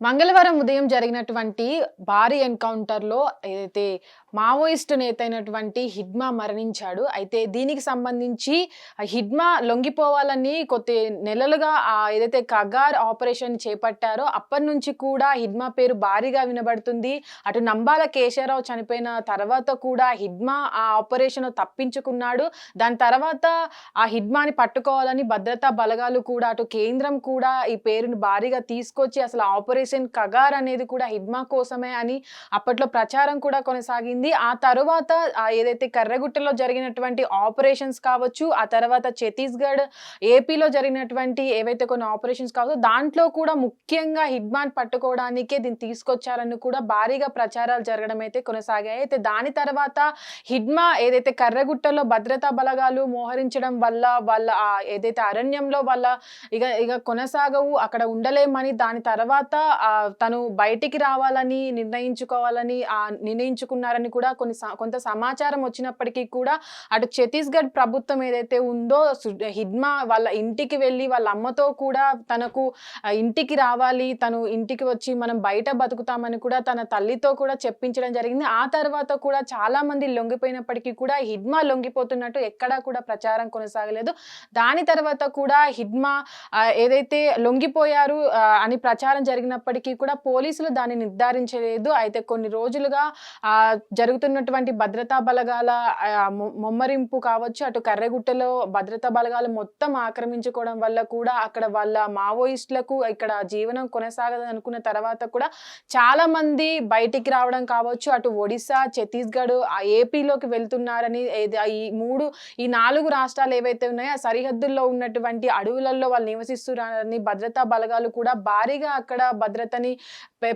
మంగళవారం ఉదయం జరిగినటువంటి భారీ ఎన్కౌంటర్‌లో ఏదైతే మావోయిస్ట్ నేత అయినటువంటి హిడ్మా మరణించాడు. అయితే దీనికి సంబంధించి హిడ్మా లొంగిపోవాలని కొద్ది నెలలుగా ఆ ఏదైతే కగార్ ఆపరేషన్ చేపట్టారో అప్పటినుంచి కూడా హిడ్మా పేరు భారీగా వినబడుతుంది. అటు నంబాల కేశవరావు చనిపోయిన తర్వాత కూడా హిడ్మా ఆ ఆపరేషన్ తప్పించుకున్నాడు. దాని తర్వాత ఆ హిడ్మాని పట్టుకోవాలని భద్రతా బలగాలు కూడా అటు కేంద్రం కూడా ఈ పేరును భారీగా తీసుకొచ్చి అసలు ఆపరేషన్ కగార్ అనేది కూడా హిడ్మా కోసమే అని అప్పట్లో ప్రచారం కూడా కొనసాగింది. ఆ తర్వాత ఏదైతే కర్రగుట్టలో జరిగినటువంటి ఆపరేషన్స్ కావచ్చు, ఆ తర్వాత ఛత్తీస్‌గఢ్, ఏపీలో జరిగినటువంటి ఏవైతే కొన్ని ఆపరేషన్స్ కావచ్చు, దాంట్లో కూడా ముఖ్యంగా హిడ్మాన్ పట్టుకోవడానికే దీన్ని తీసుకొచ్చారని కూడా భారీగా ప్రచారాలు జరగడం అయితే కొనసాగాయి. అయితే దాని తర్వాత హిడ్మా ఏదైతే కర్రగుట్టలో భద్రతా బలగాలు మోహరించడం వల్ల వాళ్ళ ఏదైతే అరణ్యంలో వాళ్ళ ఇక ఇక కొనసాగవు అక్కడ ఉండలేమని దాని తర్వాత తను బయటికి రావాలని నిర్ణయించుకోవాలని నిర్ణయించుకున్నారని కూడా కొన్ని కొంత సమాచారం వచ్చినప్పటికీ కూడా అటు ఛత్తీస్‌గఢ్ ప్రభుత్వం ఏదైతే ఉందో సు హిడ్మా వాళ్ళ ఇంటికి వెళ్ళి వాళ్ళ అమ్మతో కూడా తనకు ఇంటికి రావాలి. తను ఇంటికి వచ్చి మనం బయట బతుకుతామని కూడా తన తల్లితో కూడా చెప్పించడం జరిగింది. ఆ తర్వాత కూడా చాలామంది లొంగిపోయినప్పటికీ కూడా హిడ్మా లొంగిపోతున్నట్టు ఎక్కడా కూడా ప్రచారం కొనసాగలేదు. దాని తర్వాత కూడా హిడ్మా ఏదైతే లొంగిపోయారు అని ప్రచారం జరిగినప్పటికీ కూడా పోలీసులు దాన్ని నిర్ధారించలేదు. అయితే కొన్ని రోజులుగా జరుగుతున్నటువంటి భద్రతా బలగాల ముమ్మరింపు కావచ్చు, అటు కర్రెగుట్టలో భద్రతా బలగాలు మొత్తం ఆక్రమించుకోవడం వల్ల కూడా అక్కడ వాళ్ళ మావోయిస్టులకు ఇక్కడ జీవనం కొనసాగదనుకున్న తర్వాత కూడా చాలామంది బయటికి రావడం కావచ్చు, అటు ఒడిస్సా, ఛత్తీస్‌గఢ్, ఏపీలోకి వెళ్తున్నారని ఈ మూడు ఈ నాలుగు రాష్ట్రాలు ఏవైతే ఉన్నాయో ఆ సరిహద్దుల్లో ఉన్నటువంటి అడవులలో వాళ్ళు నివసిస్తున్నారని భద్రతా బలగాలు కూడా భారీగా అక్కడ భద్ర చంద్రతని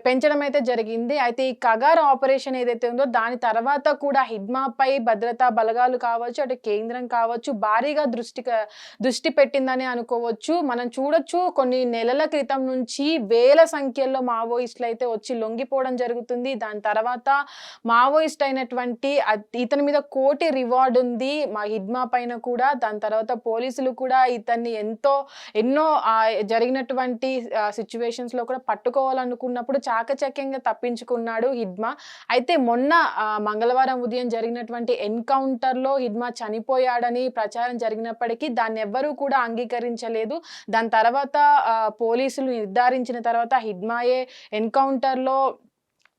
పెంచడం అయితే జరిగింది. అయితే ఈ కగార్ ఆపరేషన్ ఏదైతే ఉందో దాని తర్వాత కూడా హిడ్మాపై భద్రతా బలగాలు కావచ్చు, అటు కేంద్రం కావచ్చు భారీగా దృష్టి దృష్టి పెట్టిందని అనుకోవచ్చు. మనం చూడొచ్చు కొన్ని నెలల క్రితం నుంచి వేల సంఖ్యలో మావోయిస్టులు అయితే వచ్చి లొంగిపోవడం జరుగుతుంది. దాని తర్వాత మావోయిస్ట్ అయినటువంటి ఇతని మీద కోటి రివార్డ్ ఉంది. మా హిడ్మా పైన కూడా. దాని తర్వాత పోలీసులు కూడా ఇతన్ని ఎంతో ఎన్నో జరిగినటువంటి సిచ్యువేషన్స్లో కూడా పట్టుకోవాలనుకున్నప్పుడు చాకచక్యంగా తప్పించుకున్నాడు హిడ్మా. అయితే మొన్న మంగళవారం ఉదయం జరిగినటువంటి ఎన్కౌంటర్‌లో హిడ్మా చనిపోయాడని ప్రచారం జరిగినప్పటికీ దాన్ని ఎవ్వరూ కూడా అంగీకరించలేదు. దాని తర్వాత పోలీసులు నిర్ధారించిన తర్వాత హిడ్మాయే ఎన్కౌంటర్‌లో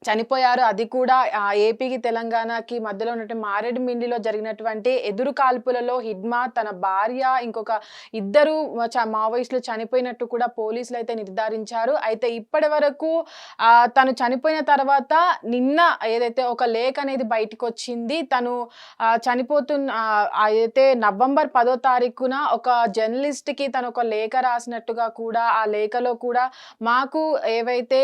చనిపోయారు. అది కూడా ఏపీకి, తెలంగాణకి మధ్యలో ఉన్నటువంటి మారేడుమిండిలో జరిగినటువంటి ఎదురు కాల్పులలో హిడ్మా, తన భార్య, ఇంకొక ఇద్దరు చ మావోయిస్టులు చనిపోయినట్టు కూడా పోలీసులు అయితే నిర్ధారించారు. అయితే ఇప్పటి వరకు తను చనిపోయిన తర్వాత నిన్న ఏదైతే ఒక లేఖ అనేది బయటికొచ్చింది. తను చనిపోతున్న అయితే నవంబర్ పదో తారీఖున ఒక జర్నలిస్ట్‌కి తను ఒక లేఖ రాసినట్టుగా కూడా ఆ లేఖలో కూడా మాకు ఏవైతే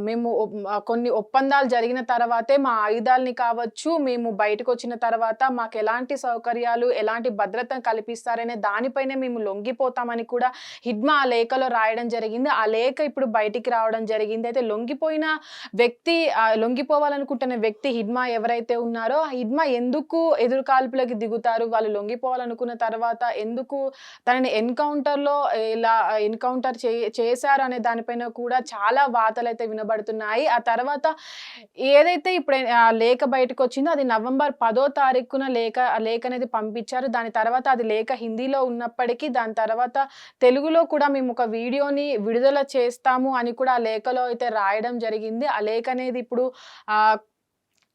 మేము కొన్ని కొన్ని ఒప్పందాలు జరిగిన తర్వాతే మా ఆయుధాల్ని కావచ్చు, మేము బయటకొచ్చిన తర్వాత మాకు ఎలాంటి సౌకర్యాలు, ఎలాంటి భద్రతను కల్పిస్తారనే దానిపైనే మేము లొంగిపోతామని కూడా హిడ్మా ఆ లేఖలో రాయడం జరిగింది. ఆ లేఖ ఇప్పుడు బయటికి రావడం జరిగింది. అయితే లొంగిపోయిన వ్యక్తి లొంగిపోవాలనుకుంటున్న వ్యక్తి హిడ్మా ఎవరైతే ఉన్నారో, ఆ హిడ్మా ఎందుకు ఎదురుకాల్పులకి దిగుతారు? వాళ్ళు లొంగిపోవాలనుకున్న తర్వాత ఎందుకు తనని ఎన్కౌంటర్‌లో ఇలా ఎన్కౌంటర్ చే చేశారు అనే దానిపైన కూడా చాలా వార్తలైతే వినబడుతున్నాయి. ఆ తర్వాత ఏదైతే ఇప్పుడు ఆ లేఖ బయటకొచ్చిందో అది నవంబర్ పదో తారీఖున లేఖ లేఖ అనేది పంపించారు. దాని తర్వాత అది లేఖ హిందీలో ఉన్నప్పటికీ దాని తర్వాత తెలుగులో కూడా మేము ఒక వీడియోని విడుదల చేస్తాము అని కూడా ఆ లేఖలో అయితే రాయడం జరిగింది. ఆ లేఖ అనేది ఇప్పుడు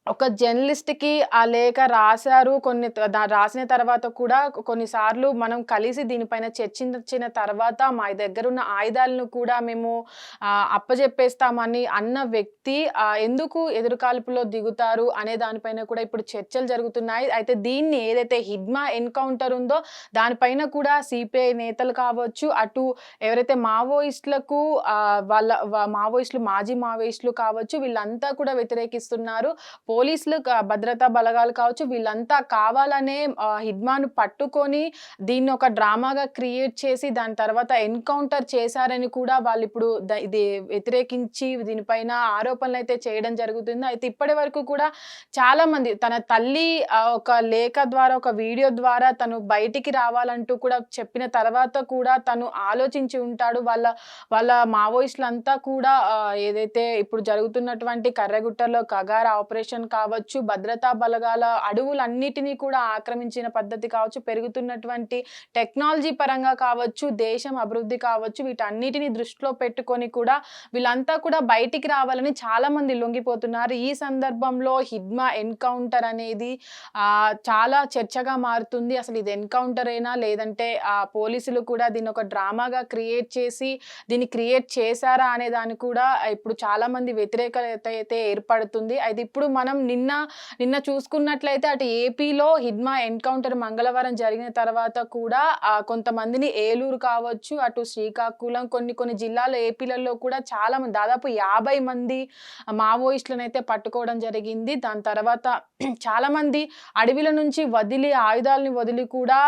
ఒక జర్నలిస్ట్‌కి ఆ లేఖ రాశారు కొన్ని రాసిన తర్వాత కూడా కొన్నిసార్లు మనం కలిసి దీనిపైన చర్చించిన తర్వాత మా దగ్గర ఉన్న ఆయుధాలను కూడా మేము అప్పజెప్పేస్తామని అన్న వ్యక్తి ఎందుకు ఎదురుకాల్పులో దిగుతారు అనే దానిపైన కూడా ఇప్పుడు చర్చలు జరుగుతున్నాయి. అయితే దీన్ని ఏదైతే హిడ్మా ఎన్కౌంటర్ ఉందో దానిపైన కూడా సిపిఐ నేతలు కావచ్చు, అటు ఎవరైతే మావోయిస్టులకు వాళ్ళ మావోయిస్టులు మాజీ మావోయిస్టులు కావచ్చు వీళ్ళంతా కూడా వ్యతిరేకిస్తున్నారు. పోలీసులు భద్రతా బలగాలు కావచ్చు వీళ్ళంతా కావాలనే హిద్మాను హిడ్మాను పట్టుకొని దీన్ని ఒక డ్రామాగా క్రియేట్ చేసి దాని తర్వాత ఎన్కౌంటర్ చేశారని కూడా వాళ్ళు ఇప్పుడు ద- ఇది వ్యతిరేకించి దీనిపైన ఆరోపణలు అయితే చేయడం జరుగుతుంది. అయితే ఇప్పటి వరకు కూడా చాలా మంది తన తల్లి ఒక లేఖ ద్వారా ఒక వీడియో ద్వారా తను బయటికి రావాలంటూ కూడా చెప్పిన తర్వాత కూడా తను ఆలోచించి ఉంటాడు. వాళ్ళ వాళ్ళ మావోయిస్టులు అంతా కూడా ఏదైతే ఇప్పుడు జరుగుతున్నటువంటి కర్రగుట్టలో కగార ఆపరేషన్ కావచ్చు భద్రతా బలగాల అడవులన్నిటినీ కూడా ఆక్రమించిన పద్ధతి కావచ్చు పెరుగుతున్నటువంటి టెక్నాలజీ పరంగా కావచ్చు దేశం అభివృద్ధి కావచ్చు వీటన్నిటిని దృష్టిలో పెట్టుకొని కూడా వీళ్ళంతా కూడా బయటికి రావాలని చాలా మంది లొంగిపోతున్నారు. ఈ సందర్భంలో హిడ్మా ఎన్కౌంటర్ అనేది చాలా చర్చగా మారుతుంది. అసలు ఇది ఎన్కౌంటర్ అయినా లేదంటే ఆ పోలీసులు కూడా దీన్ని ఒక డ్రామాగా క్రియేట్ చేసి దీన్ని క్రియేట్ చేశారా అనే దాన్ని కూడా ఇప్పుడు చాలా మంది వ్యతిరేకత అయితే ఏర్పడుతుంది. అయితే ఇప్పుడు మనం నిన్న నిన్న చూసుకున్నట్లయితే అటు ఏపీలో హిడ్మా ఎన్కౌంటర్ మంగళవారం జరిగిన తర్వాత కూడా ఆ, కొంతమందిని ఏలూరు కావచ్చు అటు శ్రీకాకుళం కొన్ని కొన్ని జిల్లాల ఏపీలలో కూడా చాలా మంది దాదాపు యాభై మంది మావోయిస్టులను అయితే పట్టుకోవడం జరిగింది. దాని తర్వాత చాలామంది అడవిల నుంచి వదిలి ఆయుధాలని వదిలి కూడా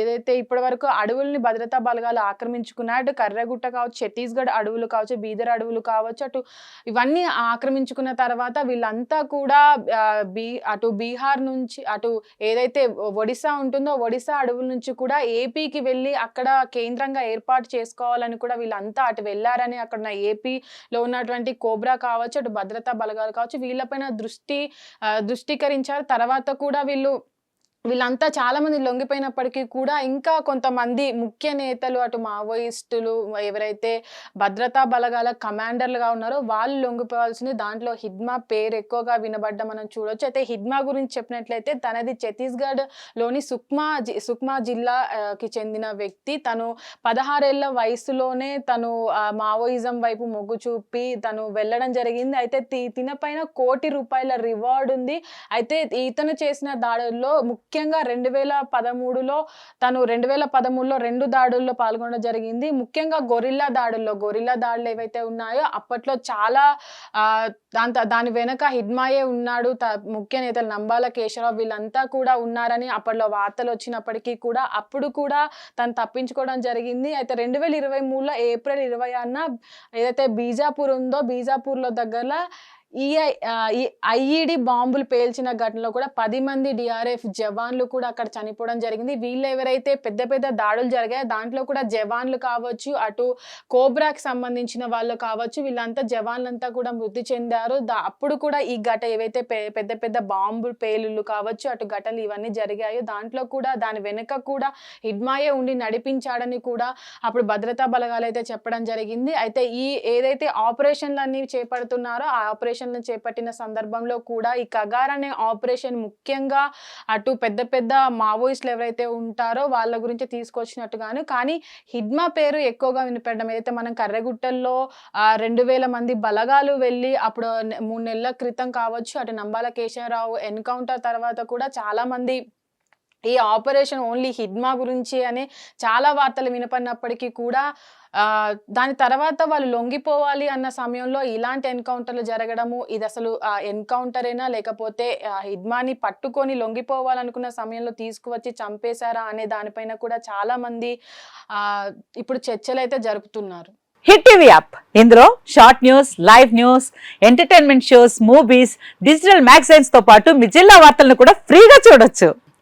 ఏదైతే ఇప్పటి వరకు అడవుల్ని భద్రతా బలగాలు ఆక్రమించుకున్నాయి అటు కర్రగుట్ట కావచ్చు ఛత్తీస్గఢ్ అడవులు కావచ్చు బీదర్ అడవులు కావచ్చు అటు ఇవన్నీ ఆక్రమించుకున్న తర్వాత వీళ్ళంతా కూడా బీ అటు బీహార్ నుంచి అటు ఏదైతే ఒడిశా ఉంటుందో ఒడిశా అడవుల నుంచి కూడా ఏపీకి వెళ్ళి అక్కడ కేంద్రంగా ఏర్పాటు చేసుకోవాలని కూడా వీళ్ళంతా అటు వెళ్ళారని అక్కడ ఉన్న ఏపీలో ఉన్నటువంటి కోబ్రా కావచ్చు అటు భద్రతా బలగాలు కావచ్చు వీళ్ళపైన దృష్టి దృష్టి దృష్టీకరించారు తర్వాత కూడా వీళ్ళు వీళ్ళంతా చాలా మంది లొంగిపోయినప్పటికీ కూడా ఇంకా కొంతమంది ముఖ్య నేతలు అటు మావోయిస్టులు ఎవరైతే భద్రతా బలగాల కమాండర్లుగా ఉన్నారో వాళ్ళు లొంగిపోవాల్సింది. దాంట్లో హిడ్మా పేరు ఎక్కువగా వినబడ్డ మనం చూడొచ్చు. అయితే హిడ్మా గురించి చెప్పినట్లయితే తనది ఛత్తీస్గఢ్లోని సుక్మా జి సుక్మా జిల్లాకి చెందిన వ్యక్తి. తను పదహారేళ్ళ వయసులోనే తను మావోయిజం వైపు మొగ్గు చూపి తను వెళ్ళడం జరిగింది. అయితే తి- కోటి రూపాయల రివార్డ్ ఉంది అయితే ఇతను చేసిన దాడుల్లో ముఖ్యంగా రెండు వేల పదమూడులో తను రెండు వేల పదమూడులో రెండు దాడుల్లో పాల్గొనడం జరిగింది. ముఖ్యంగా గొరిల్లా దాడుల్లో గొరిల్లా దాడులు ఏవైతే ఉన్నాయో అప్పట్లో చాలా దాంత దాని వెనక హిడ్మాయే ఉన్నాడు. త- ముఖ్య నేతలు నంబాల కేశవరావు వీళ్ళంతా కూడా ఉన్నారని అప్పట్లో వార్తలు వచ్చినప్పటికీ కూడా అప్పుడు కూడా తను తప్పించుకోవడం జరిగింది. అయితే రెండు వేల ఇరవై మూడులో ఏప్రిల్ ఇరవై అన్న ఏదైతే బీజాపూర్ ఉందో బీజాపూర్లో దగ్గర ఐఈడి బాంబులు పేల్చిన ఘటనలో కూడా పది మంది డిఆర్ఎఫ్ జవాన్లు కూడా అక్కడ చనిపోవడం జరిగింది. వీళ్ళు ఎవరైతే పెద్ద పెద్ద దాడులు జరిగాయో దాంట్లో కూడా జవాన్లు కావచ్చు అటు కోబ్రాకి సంబంధించిన వాళ్ళు కావచ్చు వీళ్ళంతా జవాన్లంతా కూడా మృతి చెందారు. దా- అప్పుడు కూడా ఈ ఘట ఏవైతే పెద్ద పెద్ద బాంబు పేలుళ్ళు కావచ్చు అటు ఘటనలు ఇవన్నీ జరిగాయో దాంట్లో కూడా దాని వెనుక కూడా హిడ్మాయే ఉండి నడిపించాడని కూడా అప్పుడు భద్రతా బలగాలు అయితే చెప్పడం జరిగింది. అయితే ఈ ఏదైతే ఆపరేషన్లన్నీ చేపడుతున్నారో ఆ ఆపరేషన్ ఆపరేషన్ చేపట్టిన సందర్భంలో కూడా ఈ కగార్ అనే ఆపరేషన్ ముఖ్యంగా అటు పెద్ద పెద్ద మావోయిస్టులు ఎవరైతే ఉంటారో వాళ్ళ గురించి తీసుకొచ్చినట్టుగాను కానీ హిడ్మా పేరు ఎక్కువగా వినిపెట్టడం ఏదైతే మనం కర్రెగుట్టల్లో రెండు వేల మంది బలగాలు వెళ్ళి అప్పుడు మూడు నెలల క్రితం కావచ్చు అటు నంబాల కేశవరావు ఎన్కౌంటర్ తర్వాత కూడా చాలామంది ఈ ఆపరేషన్ ఓన్లీ హిడ్మా గురించి అనే చాలా వార్తలు వినపడినప్పటికీ కూడా దాని తర్వాత వాళ్ళు లొంగిపోవాలి అన్న సమయంలో ఇలాంటి ఎన్కౌంటర్లు జరగడము ఇది అసలు ఎన్కౌంటరేనా లేకపోతే హిడ్మాని పట్టుకొని లొంగిపోవాలనుకున్న సమయంలో తీసుకువచ్చి చంపేశారా అనే దానిపైన కూడా చాలా మంది ఇప్పుడు చర్చలు అయితే జరుపుతున్నారు. Hit TV app. ఇందులో short news live news entertainment shows movies digital మ్యాగజైన్స్తో పాటు మీ జిల్లా వార్తలను కూడా ఫ్రీగా చూడొచ్చు.